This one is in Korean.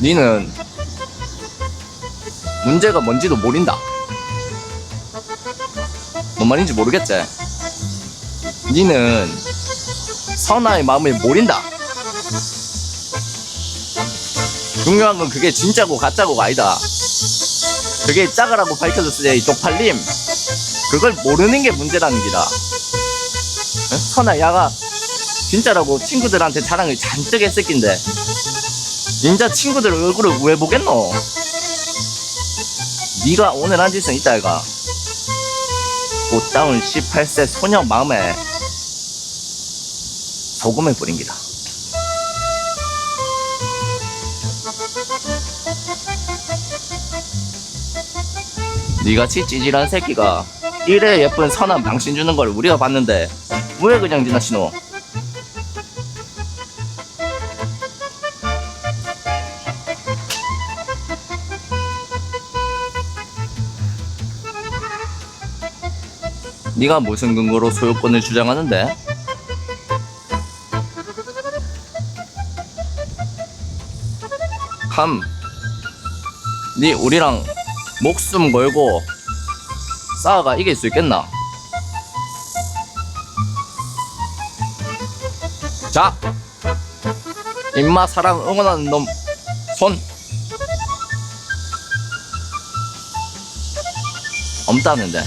니는 문제가 뭔지도 모른다. 뭔 말인지 모르겠지? 니는 선아의 마음을 모른다. 중요한 건 그게 진짜고 가짜고가 아니다. 그게 때이 쪽팔림. 그걸 모르는 게 문제라는 기다. 응? 선아, 야가 진짜라고 친구들한테 자랑을 잔뜩 했을 낀데. 진짜 친구들 얼굴을 왜 보겠노? 네가 오늘 한 짓은 있다 이가 꽃다운 18세 소녀 마음에 소금을 뿌린 기다 니같이 찌질한 새끼가 이래 예쁜 선한 망신 주는 걸 우리가 봤는데 왜 그냥 지나치노? 네가 무슨 근거로 소유권을 주장하는데? 함, 네 우리랑 목숨 걸고 싸워가 이길 수 있겠나? 자, 임마 사랑 응원하는 놈 손. 없다는데.